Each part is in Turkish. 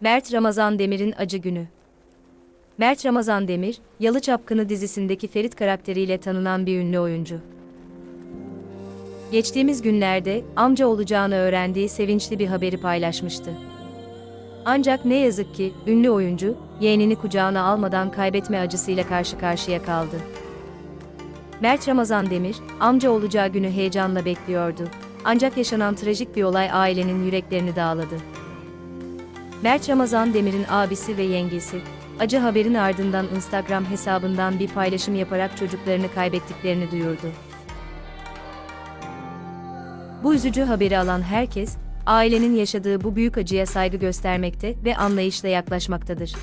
Mert Ramazan Demir'in acı günü. Mert Ramazan Demir, Yalı Çapkını dizisindeki Ferit karakteriyle tanınan bir ünlü oyuncu. Geçtiğimiz günlerde amca olacağını öğrendiği sevinçli bir haberi paylaşmıştı. Ancak ne yazık ki ünlü oyuncu yeğenini kucağına almadan kaybetme acısıyla karşı karşıya kaldı. Mert Ramazan Demir, amca olacağı günü heyecanla bekliyordu. Ancak yaşanan trajik bir olay ailenin yüreklerini dağladı. Mert Ramazan Demir'in abisi ve yengesi, acı haberin ardından Instagram hesabından bir paylaşım yaparak çocuklarını kaybettiklerini duyurdu. Bu üzücü haberi alan herkes, ailenin yaşadığı bu büyük acıya saygı göstermekte ve anlayışla yaklaşmaktadır.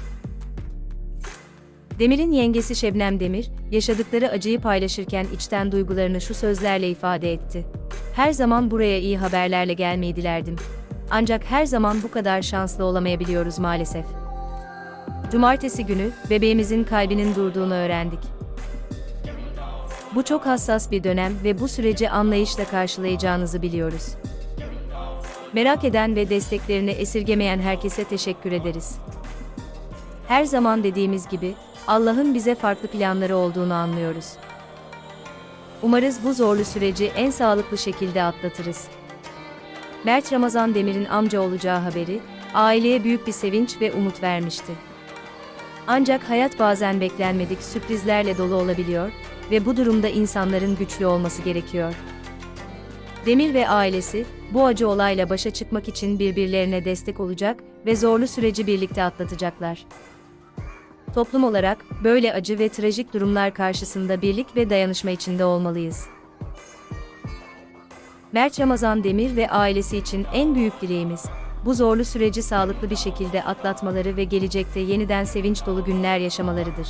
Demir'in yengesi Şebnem Demir, yaşadıkları acıyı paylaşırken içten duygularını şu sözlerle ifade etti. Her zaman buraya iyi haberlerle gelmeyi dilerdim. Ancak her zaman bu kadar şanslı olamayabiliyoruz maalesef. Cumartesi günü bebeğimizin kalbinin durduğunu öğrendik. Bu çok hassas bir dönem ve bu süreci anlayışla karşılayacağınızı biliyoruz. Merak eden ve desteklerini esirgemeyen herkese teşekkür ederiz. Her zaman dediğimiz gibi, Allah'ın bize farklı planları olduğunu anlıyoruz. Umarız bu zorlu süreci en sağlıklı şekilde atlatırız. Mert Ramazan Demir'in amca olacağı haberi, aileye büyük bir sevinç ve umut vermişti. Ancak hayat bazen beklenmedik sürprizlerle dolu olabiliyor ve bu durumda insanların güçlü olması gerekiyor. Demir ve ailesi, bu acı olayla başa çıkmak için birbirlerine destek olacak ve zorlu süreci birlikte atlatacaklar. Toplum olarak, böyle acı ve trajik durumlar karşısında birlik ve dayanışma içinde olmalıyız. Mert Ramazan Demir ve ailesi için en büyük dileğimiz, bu zorlu süreci sağlıklı bir şekilde atlatmaları ve gelecekte yeniden sevinç dolu günler yaşamalarıdır.